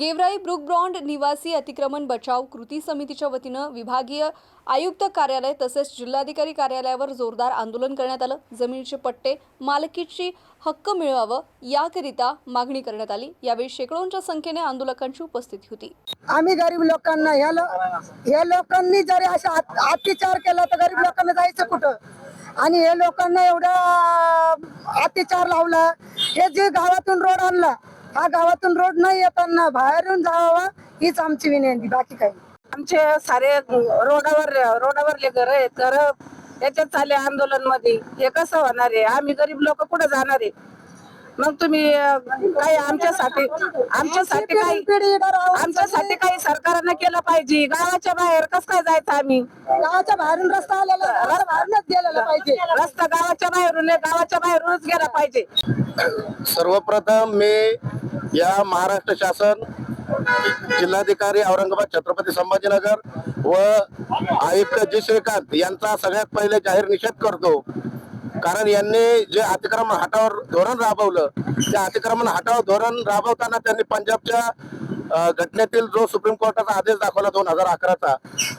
गेवराई ब्रुकब्रॉन्ड निवासी अतिक्रमण बचाव कृती समितीच्या वतीनं विभागीय आयुक्त कार्यालय तसेच जिल्हाधिकारी कार्यालयावर जोरदार आंदोलन करण्यात आलं. जमिनीचे पट्टे मालकीची हक्क मिळवावं याकरिता मागणी करण्यात आली. यावेळी शेकडोंच्या संख्येने आंदोलकांची उपस्थिती होती. आम्ही गरीब लोकांना या लो लोकांनी जरी अशा अत्याचार केला तर गरीब लोकांना जायचं कुठं? आणि हे लोकांना एवढा अत्याचार लावला हे जे गावातून रोड आणला हा गावातून रोड नाही येताना बाहेरून जावा हीच आमची विनंती बाकी काही. आमचे सारे रोडावर रोडावरले घर आहेत तर याच्यात चालले आंदोलनमध्ये हे कसं होणार आहे? आम्ही गरीब लोक कुठे जाणार आहे? मग तुम्ही काही आमच्यासाठी आमच्यासाठी काही आमच्यासाठी काही सरकारनं केलं पाहिजे? गावाच्या बाहेर कसं काय जायचं आम्ही? गावाच्या बाहेरून रस्ता आलेला बाहेरूनच गेलेला पाहिजे. रस्ता गावाच्या बाहेरून गावाच्या बाहेरूनच गेला पाहिजे. सर्वप्रथम मी या महाराष्ट्र शासन जिल्हाधिकारी औरंगाबाद छत्रपती संभाजीनगर व आयुक्त जी श्रीकांत यांचा सगळ्यात पहिले जाहीर निषेध करतो. कारण यांनी जे अतिक्रमण हटावर धोरण राबवलं त्या अतिक्रमण हटावर धोरण राबवताना त्यांनी पंजाबच्या घटनेतील जो सुप्रीम कोर्टाचा आदेश दाखवला दोन हजार अकराचा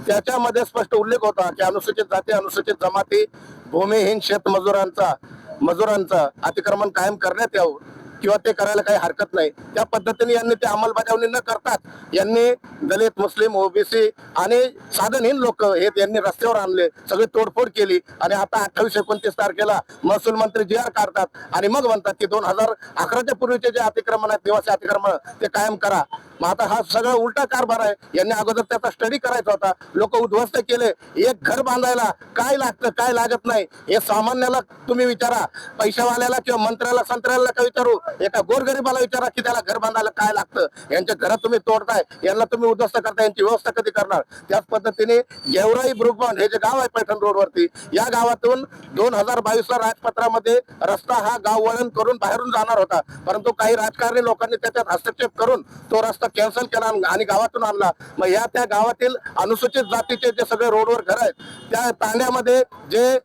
त्याच्यामध्ये स्पष्ट उल्लेख होता की अनुसूचित जाती अनुसूचित जमाती भूमिहीन शेतमजुरांचा मजुरांचा अतिक्रमण कायम करण्यात यावं. किंवा ते करायला काही हरकत नाही. त्या पद्धतीने यांनी ते अंमलबजावणी न करतात यांनी दलित मुस्लिम ओबीसी आणि साधनहीन लोक हे यांनी रस्त्यावर आणले सगळी तोडफोड केली आणि आता अठ्ठावीस एकोणतीस तारखेला महसूल मंत्री जी आर काढतात आणि मग म्हणतात की दोन हजार अकराच्या पूर्वीचे जे अतिक्रमण आहेत निवासी अतिक्रमण ते कायम करा. मग आता हा सगळा उलटा कारभार आहे. यांनी अगोदर त्याचा स्टडी करायचा होता. लोक उद्ध्वस्त केले. एक घर बांधायला काय लागतं काय लागत नाही हे सामान्याला तुम्ही विचारा. पैशावाल्याला किंवा मंत्र्याला संत्र्याला का विचारू. एका गोरगरीबाला विचारा की त्याला घर बांधायला काय लागतं? यांच्या घरात तुम्ही तोडताय यांना तुम्ही उद्ध्वस्त करताय यांची व्यवस्था कधी करणार? त्याच पद्धतीने गेवराई ब्रुकबॉन्ड हे जे गाव आहे पैठण रोडवरती या गावातून दोन हजार बावीसला राजपत्रामध्ये रस्ता हा गाव वळण करून बाहेरून जाणार होता. परंतु काही राजकारणी लोकांनी त्याच्यात हस्तक्षेप करून तो रस्ता कॅन्सल केला आणि गावातून आणला. मग या त्या गावातील अनुसूचित जातीचे जे सगळे रोडवर घर आहेत त्या तांड्यामध्ये जे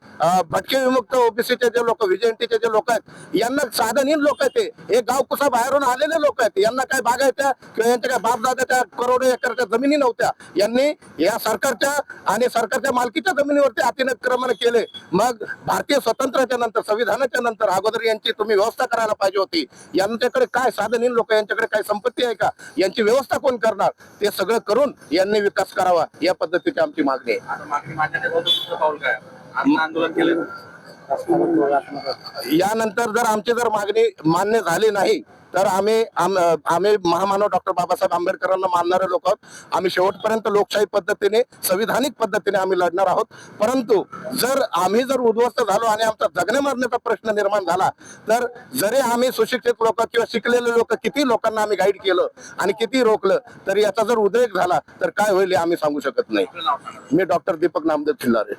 भटके विमुक्त ओबीसीचे जे लोक व्हिजेंटीचे जे लोक आहेत यांना साधनहीन लोक आहेत ते. हे गाव कुसा बाहेरून आलेले लोक आहेत. यांना काय बागायच्या किंवा यांच्या काय बापदादाच्या करोडो एकरच्या जमिनी नव्हत्या. यांनी या सरकारच्या आणि सरकारच्या मालकीच्या जमिनीवरती अतिक्रमण केले. मग भारतीय स्वातंत्र्याच्या नंतर संविधानाच्या नंतर अगोदर यांची तुम्ही व्यवस्था करायला पाहिजे होती. यांच्याकडे काय साधनहीन लोक यांच्याकडे काय संपत्ती आहे का? यांची व्यवस्था कोण करणार? ते सगळं करून यांनी विकास करावा या पद्धतीची आमची मागणी आहे. मागणी आंदोलन केलं. यानंतर जर आमची जर मागणी मान्य झाली नाही तर आम्ही आम्ही महामानव डॉक्टर बाबासाहेब आंबेडकरांना मानणारे लोक आहोत. आम्ही शेवटपर्यंत लोकशाही पद्धतीने संविधानिक पद्धतीने आम्ही लढणार आहोत. परंतु जर आम्ही जर उद्ध्वस्त झालो आणि आमचा जगणे मरण्याचा प्रश्न निर्माण झाला तर जरी आम्ही सुशिक्षित लोक किंवा शिकलेले लोक किती लोकांना आम्ही गाईड केलं आणि किती रोखलं तर याचा जर उद्रेक झाला तर काय होईल हे आम्ही सांगू शकत नाही. मी डॉक्टर दीपक नामदेव खिल्लारे.